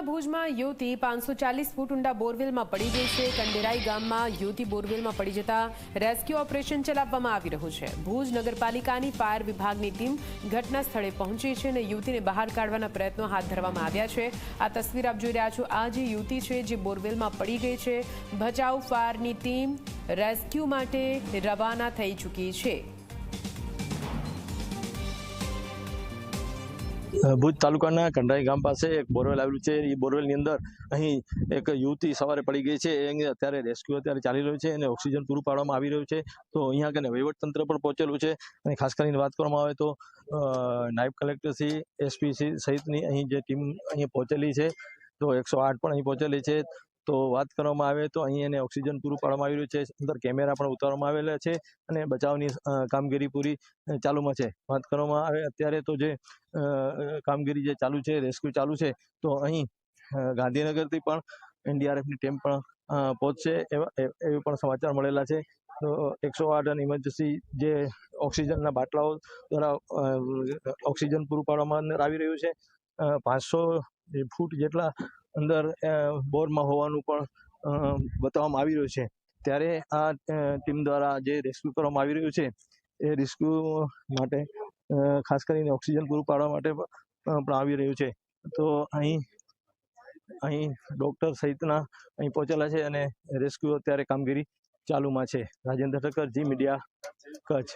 કચ્છના ભુજમાં યુવતી પાંચસો ચાલીસ ફૂટ ઊંડા બોરવેલમાં પડી ગઈ છે. કંડેરાઈ ગામમાં યુવતી બોરવેલમાં પડી જતા રેસ્ક્યુ ઓપરેશન ચલાવવામાં આવી રહ્યું છે. ભુજ નગરપાલિકાની ફાયર વિભાગની ટીમ ઘટના સ્થળે પહોંચી છે અને યુવતીને બહાર કાઢવાના પ્રયત્નો હાથ ધરવામાં આવ્યા છે. આ તસવીર આપ જોઈ રહ્યા છો. આ જે યુવતી છે જે બોરવેલમાં પડી ગઈ છે, ભચાઉ ફાયરની ટીમ રેસ્ક્યુ માટે રવાના થઈ ચૂકી છે. ભુજ તાલુકાના કંડરાઈ ગામ પાસે એક બોરવેલ આવેલું છે. એ બોરવેલની અંદર અહીં એક યુવતી સવારે પડી ગઈ છે. એ અત્યારે રેસ્ક્યુ અત્યારે ચાલી રહ્યું છે અને ઓક્સિજન પૂરું પાડવામાં આવી રહ્યું છે. તો અહીંયા કને વહીવટતંત્ર પણ પહોંચેલું છે. અને ખાસ કરીને વાત કરવામાં આવે તો નાયબ કલેક્ટરશ્રી એસપીસી સહિતની અહીં જે ટીમ અહીં પહોંચેલી છે. તો એકસો આઠ પણ અહીં પહોંચેલી છે. તો વાત કરવામાં આવે તો અહીં એને ઓક્સિજન પૂરું પાડવામાં આવી રહ્યું છે. અંદર કેમેરા પણ ઉતારવામાં આવેલા છે અને બચાવની કામગીરી પૂરી ચાલુમાં છે. વાત કરવામાં આવે અત્યારે તો જે કામગીરી જે ચાલુ છે, રેસ્ક્યુ ચાલુ છે, તો અહીં ગાંધીનગરથી પણ એનડીઆરએફની ટીમ પણ પહોંચશે એવા એવી પણ સમાચાર મળેલા છે. તો એકસો આઠ અને ઇમરજન્સી જે ઓક્સિજનના બાટલાઓ દ્વારા ઓક્સિજન પૂરું પાડવામાં આવી રહ્યું છે. પાંચસો ફૂટ જેટલા અંદર બોરમાં હોવાનું પણ બતાવવામાં આવી રહ્યું છે. ત્યારે આ ટીમ દ્વારા જે રેસ્ક્યુ કરવામાં આવી રહ્યું છે, એ રેસ્ક્યુ માટે ખાસ કરીને ઓક્સિજન પૂરું પાડવા માટે પણ આવી રહ્યું છે. તો અહીં અહીં ડૉક્ટર સહિતના અહીં પહોંચેલા છે અને રેસ્ક્યુ અત્યારે કામગીરી ચાલુમાં છે. રાજેન્દ્ર ઠક્કર, જી મીડિયા, કચ્છ.